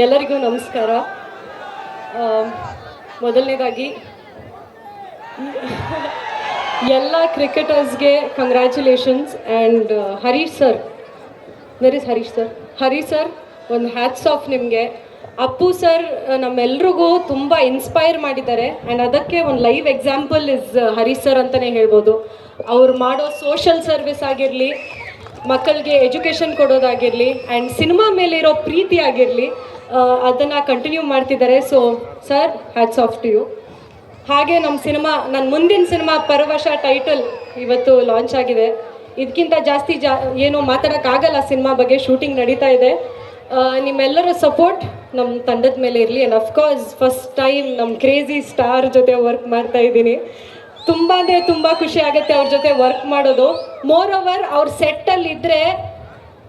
ಎಲ್ಲರಿಗೂ ನಮಸ್ಕಾರ. ಮೊದಲನೇದಾಗಿ, ಎಲ್ಲ ಕ್ರಿಕೆಟರ್ಸ್ಗೆ congratulations and Harish sir where is Harish sir Harish sir ಒಂದು ಹ್ಯಾಟ್ಸ್ ಆಫ್ ನಿಮಗೆ. ಅಪ್ಪು ಸರ್ ನಮ್ಮೆಲ್ರಿಗೂ ತುಂಬ ಇನ್ಸ್ಪೈರ್ ಮಾಡಿದ್ದಾರೆ. ಆ್ಯಂಡ್ ಅದಕ್ಕೆ ಒಂದು live example is Harish sir ಅಂತಲೇ ಹೇಳ್ಬೋದು. ಅವ್ರು ಮಾಡೋ ಸೋಷಲ್ ಸರ್ವಿಸ್ ಆಗಿರಲಿ, ಮಕ್ಕಳಿಗೆ ಎಜುಕೇಷನ್ ಕೊಡೋದಾಗಿರಲಿ ಆ್ಯಂಡ್ ಸಿನಿಮಾ ಮೇಲಿರೋ ಪ್ರೀತಿ ಆಗಿರಲಿ ಅದನ್ನು ಕಂಟಿನ್ಯೂ ಮಾಡ್ತಿದ್ದಾರೆ. So sir hats off to you ಹಾಗೆ ನಮ್ಮ ಸಿನಿಮಾ ನನ್ನ ಮುಂದಿನ ಸಿನಿಮಾ ಪರವಶ ಟೈಟಲ್ ಇವತ್ತು ಲಾಂಚ್ ಆಗಿದೆ. ಇದಕ್ಕಿಂತ ಜಾಸ್ತಿ ಜಾ, ಏನು ಮಾತಾಡೋಕ್ಕಾಗಲ್ಲ ಸಿನಿಮಾ ಬಗ್ಗೆ ಶೂಟಿಂಗ್ ನಡೀತಾ ಇದೆ. ನಿಮ್ಮೆಲ್ಲರ ಸಪೋರ್ಟ್ ನಮ್ಮ ತಂಡದ ಮೇಲೆ ಇರಲಿ. And of course first time ನಮ್ಮ ಕ್ರೇಜಿ ಸ್ಟಾರ್ ಜೊತೆ ವರ್ಕ್ ಮಾಡ್ತಾ ಇದ್ದೀನಿ. ತುಂಬ ಅಂದರೆ ತುಂಬ ಖುಷಿ ಆಗುತ್ತೆ ಅವ್ರ ಜೊತೆ ವರ್ಕ್ ಮಾಡೋದು. ಮೋರ್ ಓವರ್ ಅವ್ರ ಸೆಟ್ಟಲ್ಲಿ ಇದ್ದರೆ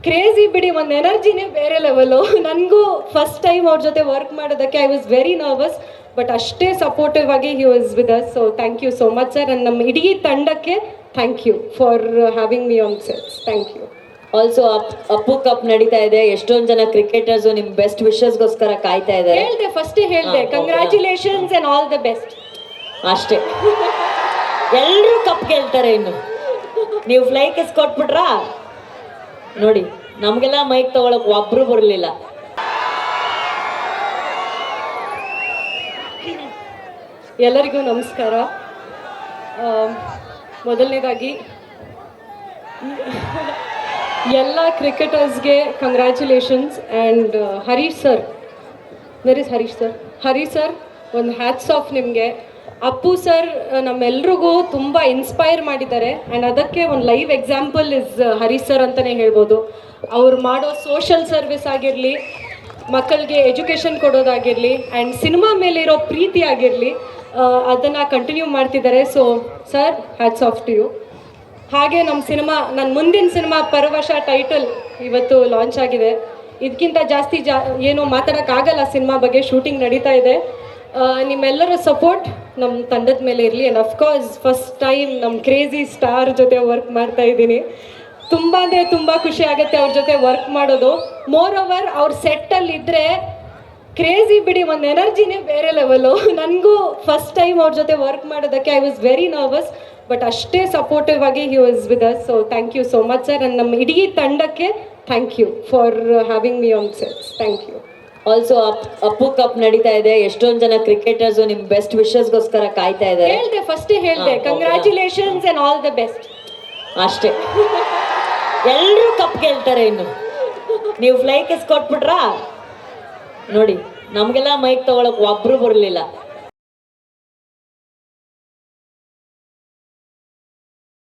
ಕ್ರೇಜಿ ಬಿಡಿ ಒಂದು ಎನರ್ಜಿನೇ ಬೇರೆ ಲೆವೆಲು ನನಗೂ ಫಸ್ಟ್ ಟೈಮ್ ಅವ್ರ ಜೊತೆ ವರ್ಕ್ ಮಾಡೋದಕ್ಕೆ I was very nervous but ಅಷ್ಟೇ ಸಪೋರ್ಟಿವ್ ಆಗಿ he was with us so thank you so much sir and ನಮ್ಮ ಇಡೀ ತಂಡಕ್ಕೆ thank you for having me on sets thank you also Appu cup ನಡೀತಾ ಇದೆ. ಎಷ್ಟೊಂದು ಜನ ಕ್ರಿಕೆಟರ್ಸ್ ನಿಮ್ ಬೆಸ್ಟ್ ವಿಶಸ್ಗೋಸ್ಕರ ಕಾಯ್ತಾ ಇದ್ದಾರೆ. ಹೇಳ್ದೆ ಫಸ್ಟ್ ಹೇಳ್ದೆ. Congratulations and all the best ಅಷ್ಟೇ. ಎಲ್ಲರೂ ಕಪ್ ಗೆಲ್ತಾರೆ ಇನ್ನು. ನೀವು ಫ್ಲೈಕ್ ಕಿಸ್ ಕೊಟ್ಬಿಟ್ರಾ? ನೋಡಿ, ನಮಗೆಲ್ಲ ಮೈಕ್ ತಗೊಳಕ್ ಒಬ್ರು ಬರಲಿಲ್ಲ. ಎಲ್ಲರಿಗೂ ನಮಸ್ಕಾರ. ಮೊದಲನೇದಾಗಿ, ಎಲ್ಲ ಕ್ರಿಕೆಟರ್ಸ್ಗೆ congratulations and Harish sir where is Harish sir Harish sir ಒಂದು ಹ್ಯಾಟ್ಸ್ ಆಫ್ ನಿಮಗೆ. ಅಪ್ಪು ಸರ್ ನಮ್ಮೆಲ್ರಿಗೂ ತುಂಬ ಇನ್ಸ್ಪೈರ್ ಮಾಡಿದ್ದಾರೆ. ಆ್ಯಂಡ್ ಅದಕ್ಕೆ ಒಂದು live example is Harish sir ಅಂತಲೇ ಹೇಳ್ಬೋದು. ಅವ್ರು ಮಾಡೋ ಸೋಷಲ್ ಸರ್ವಿಸ್ ಆಗಿರಲಿ, ಮಕ್ಕಳಿಗೆ ಎಜುಕೇಷನ್ ಕೊಡೋದಾಗಿರಲಿ ಆ್ಯಂಡ್ ಸಿನಿಮಾ ಮೇಲೆ ಇರೋ ಪ್ರೀತಿ ಆಗಿರಲಿ ಅದನ್ನು ಕಂಟಿನ್ಯೂ ಮಾಡ್ತಿದ್ದಾರೆ. So sir hats off to you ಹಾಗೆ ನಮ್ಮ ಸಿನಿಮಾ ನನ್ನ ಮುಂದಿನ ಸಿನಿಮಾ ಪರವಶ ಟೈಟಲ್ ಇವತ್ತು ಲಾಂಚ್ ಆಗಿದೆ. ಇದಕ್ಕಿಂತ ಜಾಸ್ತಿ ಜಾ, ಏನು ಮಾತಾಡೋಕ್ಕಾಗಲ್ಲ ಸಿನಿಮಾ ಬಗ್ಗೆ ಶೂಟಿಂಗ್ ನಡೀತಾ ಇದೆ. ನಿಮ್ಮೆಲ್ಲರ ಸಪೋರ್ಟ್ ನಮ್ಮ ತಂಡದ ಮೇಲೆ ಇರಲಿ. And of course first time ನಮ್ಮ ಕ್ರೇಜಿ ಸ್ಟಾರ್ ಜೊತೆ ವರ್ಕ್ ಮಾಡ್ತಾ ಇದ್ದೀನಿ. ತುಂಬ ಅಂದರೆ ತುಂಬ ಖುಷಿ ಆಗುತ್ತೆ ಅವ್ರ ಜೊತೆ ವರ್ಕ್ ಮಾಡೋದು. ಮೋರ್ ಓವರ್ ಅವ್ರ ಸೆಟ್ಟಲ್ಲಿ ಇದ್ದರೆ ಕ್ರೇಜಿ ಬಿಡಿ, ಒಂದು ಎನರ್ಜಿನೇ ಬೇರೆ ಲೆವೆಲು ನನಗೂ ಫಸ್ಟ್ ಟೈಮ್ ಅವ್ರ ಜೊತೆ ವರ್ಕ್ ಮಾಡೋದಕ್ಕೆ I was very nervous but ಅಷ್ಟೇ ಸಪೋರ್ಟಿವ್ ಆಗಿ he was with us so thank you so much sir and ನಮ್ಮ ಇಡೀ ತಂಡಕ್ಕೆ thank you for having me on sets thank you also Appu cup ನಡೀತಾ ಇದೆ. ಎಷ್ಟೊಂದ್ ಜನ ಕ್ರಿಕೆಟರ್ಸ್ ನಿಮ್ ಬೆಸ್ಟ್ ವಿಶಸ್ಗೋಸ್ಕರ ಕಾಯ್ತಾ ಇದ್ದಾರೆ. ಹೇಳ್ದೆ ಫಸ್ಟ್ ಹೇಳ್ದೆ. Congratulations and all the best ಅಷ್ಟೇ. ಎಲ್ಲರೂ ಕಪ್ ಗೆಲ್ತಾರೆ ಇನ್ನು. ನೀವು ಫ್ಲೈ ಕಿಸ್ ಕೊಟ್ಬಿಟ್ರಾ? ನೋಡಿ ನಮಗೆಲ್ಲ ಮೈಕ್ ತಗೊಳಕ್ ಒಬ್ರು ಬರಲಿಲ್ಲ.